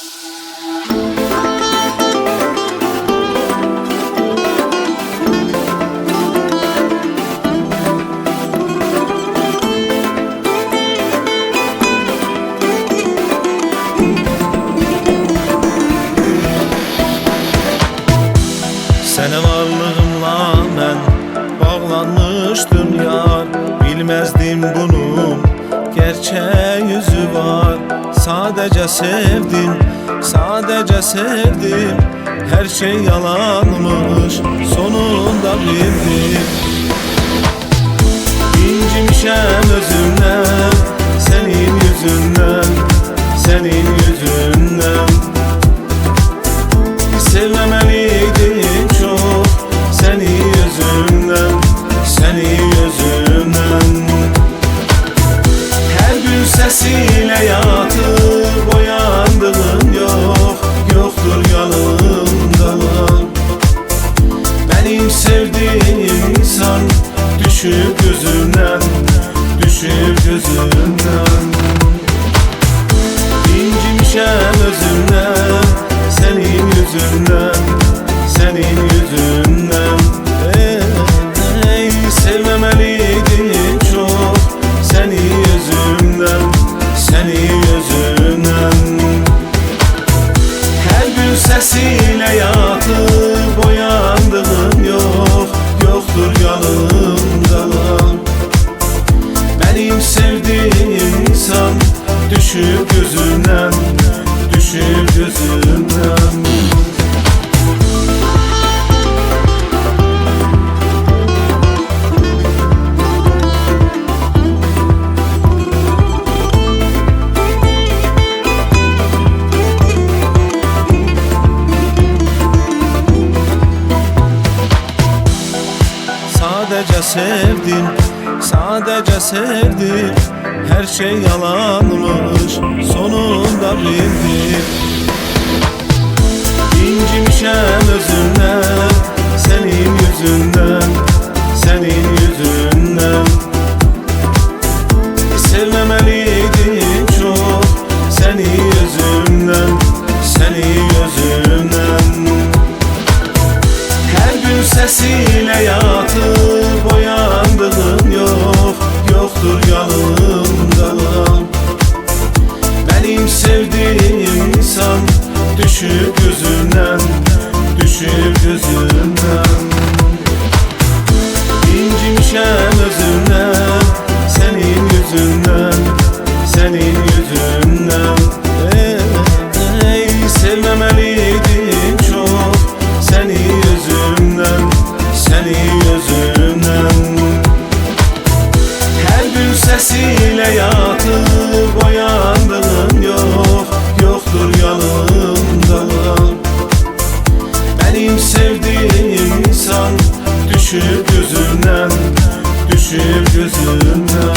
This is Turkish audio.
Sene varlığımla ben bağlanmıştım yar Bilmezdim bunun gerçeği yüzü var Sadece sevdim, sadece sevdim. Her şey yalanmış, sonunda bildim. İncimişem özümden, Düşüp gözümden Düşüp gözümden İncimişem özümden Senin yüzünden Senin yüzünden. Ey, ey sevmemeliydim çok Seni yüzümden Seni yüzünden. Her gün sesiyle yatıp Yoktur yanımda benim sevdiğim insan Düşüp gözümden Düşüp gözümden Sadece sevdim, sadece sevdim. Her şey yalanmış, sonunda bildim. İncimişem özünden, senin yüzünden Senin yüzünden. Sevmemeliydim çok, seni yüzünden Seni yüzünden. Her gün sesiyle yatıp Düşüp gözümden Düşüp gözümden İncimişem gözümden Düşüp gözümden